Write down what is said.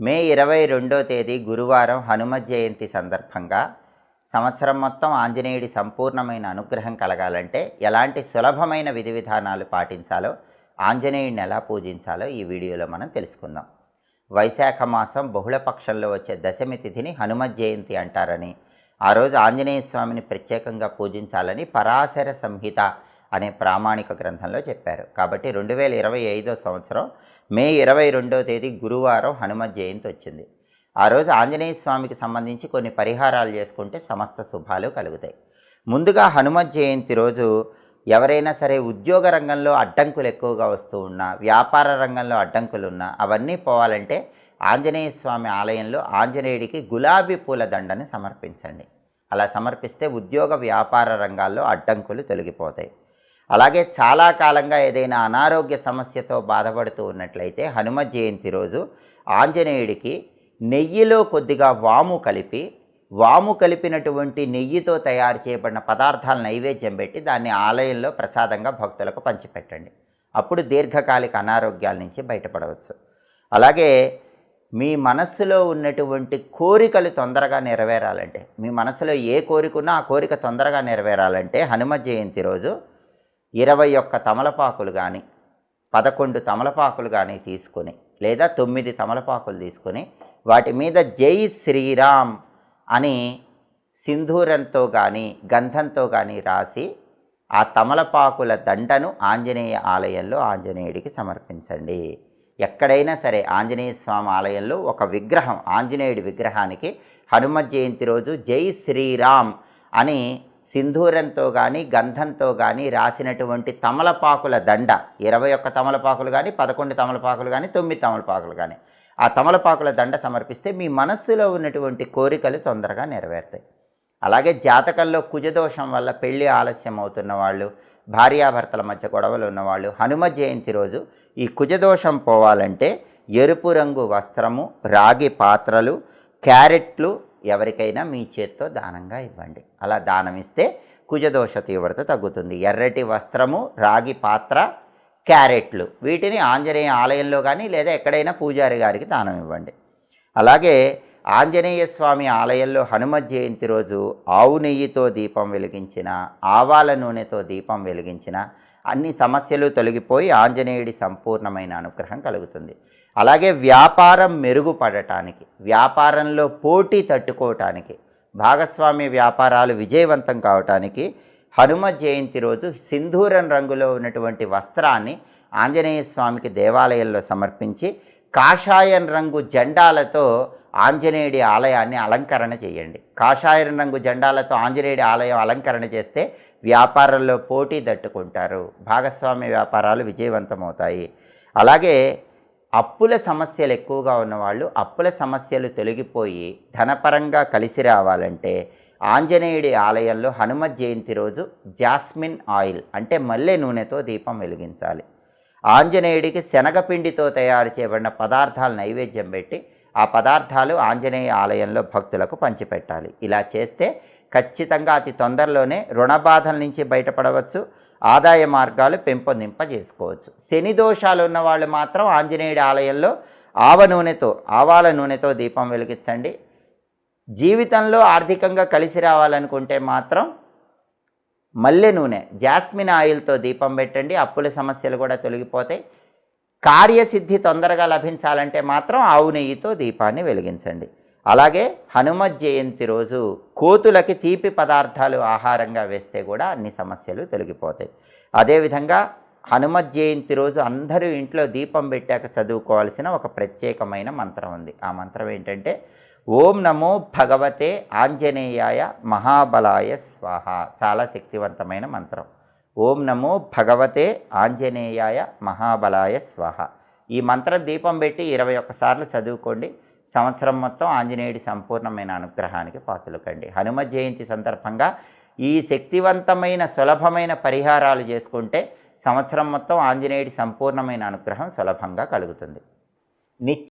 మే ఇరవై రెండో తేదీ గురువారం హనుమ జయంతి సందర్భంగా సంవత్సరం మొత్తం ఆంజనేయుడి సంపూర్ణమైన అనుగ్రహం కలగాలంటే ఎలాంటి సులభమైన విధి విధానాలు పాటించాలో ఆంజనేయుడిని ఎలా పూజించాలో ఈ వీడియోలో మనం తెలుసుకుందాం. వైశాఖ మాసం బహుళపక్షంలో వచ్చే దశమి తిథిని హనుమ జయంతి అంటారని ఆ రోజు ఆంజనేయ స్వామిని ప్రత్యేకంగా పూజించాలని పరాశర సంహిత అనే ప్రామాణిక గ్రంథంలో చెప్పారు. కాబట్టి రెండు వేల ఇరవై ఐదో సంవత్సరం మే ఇరవై రెండో తేదీ గురువారం హనుమత్ జయంతి వచ్చింది. ఆ రోజు ఆంజనేయ స్వామికి సంబంధించి కొన్ని పరిహారాలు చేసుకుంటే సమస్త శుభాలు కలుగుతాయి. ముందుగా హనుమత్ జయంతి రోజు ఎవరైనా సరే ఉద్యోగ రంగంలో అడ్డంకులు ఎక్కువగా వస్తూ ఉన్నా వ్యాపార రంగంలో అడ్డంకులు ఉన్నా అవన్నీ పోవాలంటే ఆంజనేయ స్వామి ఆలయంలో ఆంజనేయుడికి గులాబీ పూల దండని సమర్పించండి. అలా సమర్పిస్తే ఉద్యోగ వ్యాపార రంగాల్లో అడ్డంకులు తొలగిపోతాయి. అలాగే చాలా కాలంగా ఏదైనా అనారోగ్య సమస్యతో బాధపడుతూ ఉన్నట్లయితే హనుమ జయంతి రోజు ఆంజనేయుడికి నెయ్యిలో కొద్దిగా వాము కలిపి వాము కలిపినటువంటి నెయ్యితో తయారు చేయబడిన పదార్థాల నైవేద్యం పెట్టి దాన్ని ఆలయంలో ప్రసాదంగా భక్తులకు పంచిపెట్టండి. అప్పుడు దీర్ఘకాలిక అనారోగ్యాల నుంచి బయటపడవచ్చు. అలాగే మీ మనస్సులో ఉన్నటువంటి కోరికలు తొందరగా నెరవేరాలంటే మీ మనసులో ఏ కోరిక ఉన్నా ఆ కోరిక తొందరగా నెరవేరాలంటే హనుమ జయంతి రోజు ఇరవై ఒక్క తమలపాకులు కానీ పదకొండు తమలపాకులు కానీ తీసుకొని లేదా తొమ్మిది తమలపాకులు తీసుకొని వాటి మీద జై శ్రీరామ్ అని సింధూరంతో కానీ గంధంతో కానీ రాసి ఆ తమలపాకుల దండను ఆంజనేయ ఆలయంలో ఆంజనేయుడికి సమర్పించండి. ఎక్కడైనా సరే ఆంజనేయ స్వామి ఆలయంలో ఒక విగ్రహం ఆంజనేయుడి విగ్రహానికి హనుమత్ జయంతి రోజు జై శ్రీరామ్ అని సింధూరంతో కానీ గంధంతో కానీ రాసినటువంటి తమలపాకుల దండ ఇరవై ఒక్క తమలపాకులు కానీ పదకొండు తమలపాకులు కానీ తొమ్మిది తమలపాకులు కానీ ఆ తమలపాకుల దండ సమర్పిస్తే మీ మనస్సులో ఉన్నటువంటి కోరికలు తొందరగా నెరవేరుతాయి. అలాగే జాతకంలో కుజదోషం వల్ల పెళ్ళి ఆలస్యం అవుతున్న వాళ్ళు భార్యాభర్తల మధ్య గొడవలు ఉన్నవాళ్ళు హనుమ జయంతి రోజు ఈ కుజదోషం పోవాలంటే ఎరుపు రంగు వస్త్రము రాగి పాత్రలు క్యారెట్లు ఎవరికైనా మీ చేత్తో దానంగా ఇవ్వండి. అలా దానం ఇస్తే కుజదోష తీవ్రత తగ్గుతుంది. ఎర్రటి వస్త్రము రాగి పాత్ర క్యారెట్లు వీటిని ఆంజనేయ ఆలయంలో కానీ లేదా ఎక్కడైనా పూజారి గారికి దానం ఇవ్వండి. అలాగే ఆంజనేయ స్వామి ఆలయంలో హనుమత్ జయంతి రోజు ఆవు నెయ్యితో దీపం వెలిగించిన ఆవాల నూనెతో దీపం వెలిగించిన అన్ని సమస్యలు తొలగిపోయి ఆంజనేయుడి సంపూర్ణమైన అనుగ్రహం కలుగుతుంది. అలాగే వ్యాపారం మెరుగుపడటానికి వ్యాపారంలో పోటీ తట్టుకోవటానికి భాగస్వామ్య వ్యాపారాలు విజయవంతం కావటానికి హనుమ జయంతి రోజు సింధూరం రంగులో ఉన్నటువంటి వస్త్రాన్ని ఆంజనేయ స్వామికి దేవాలయంలో సమర్పించి కాషాయం రంగు జెండాలతో ఆంజనేయుడి ఆలయాన్ని అలంకరణ చేయండి. కాషాయం రంగు జెండాలతో ఆంజనేయుడి ఆలయం అలంకరణ చేస్తే వ్యాపారంలో పోటీ తట్టుకుంటారు. భాగస్వామ్య వ్యాపారాలు విజయవంతమవుతాయి. అలాగే అప్పుల సమస్యలు ఎక్కువగా ఉన్నవాళ్ళు అప్పుల సమస్యలు తొలగిపోయి ధనపరంగా కలిసి రావాలంటే ఆంజనేయుడి ఆలయంలో హనుమత్ జయంతి రోజు జాస్మిన్ ఆయిల్ అంటే మల్లె నూనెతో దీపం వెలిగించాలి. ఆంజనేయుడికి శనగపిండితో తయారు చేయబడిన పదార్థాలు నైవేద్యం పెట్టి ఆ పదార్థాలు ఆంజనేయ ఆలయంలో భక్తులకు పంచిపెట్టాలి. ఇలా చేస్తే ఖచ్చితంగా అతి తొందరలోనే రుణ బాధల నుంచి బయటపడవచ్చు ఆదాయ మార్గాలు పెంపొందింపజేసుకోవచ్చు. శని దోషాలు ఉన్న వాళ్ళు మాత్రం ఆంజనేయుడి ఆలయంలో ఆవ నూనెతో ఆవాల నూనెతో దీపం వెలిగించండి. జీవితంలో ఆర్థికంగా కలిసి రావాలనుకుంటే మాత్రం మల్లె నూనె జాస్మిన్ ఆయిల్తో దీపం పెట్టండి. అప్పుల సమస్యలు కూడా తొలగిపోతాయి. కార్యసిద్ధి తొందరగా లభించాలంటే మాత్రం ఆవు నెయ్యితో దీపాన్ని వెలిగించండి. అలాగే హనుమత్ జయంతి రోజు కోతులకి తీపి పదార్థాలు ఆహారంగా వేస్తే కూడా అన్ని సమస్యలు తొలగిపోతాయి. అదేవిధంగా హనుమత్ జయంతి రోజు అందరూ ఇంట్లో దీపం పెట్టాక చదువుకోవాల్సిన ఒక ప్రత్యేకమైన మంత్రం ఉంది. ఆ మంత్రం ఏంటంటే ఓం నమో భగవతే ఆంజనేయాయ మహాబలాయ స్వాహ. చాలా శక్తివంతమైన మంత్రం. ఓం నమో భగవతే ఆంజనేయాయ మహాబలాయ స్వాహ. ఈ మంత్రం దీపం పెట్టి ఇరవై ఒక్కసార్లు చదువుకోండి. సంవత్సరం మొత్తం ఆంజనేయుడి సంపూర్ణమైన అనుగ్రహానికి పాతులకండి హనుమ జయంతి సందర్భంగా ఈ శక్తివంతమైన సులభమైన పరిహారాలు చేసుకుంటే సంవత్సరం మొత్తం ఆంజనేయుడి సంపూర్ణమైన అనుగ్రహం సులభంగా కలుగుతుంది. నిత్య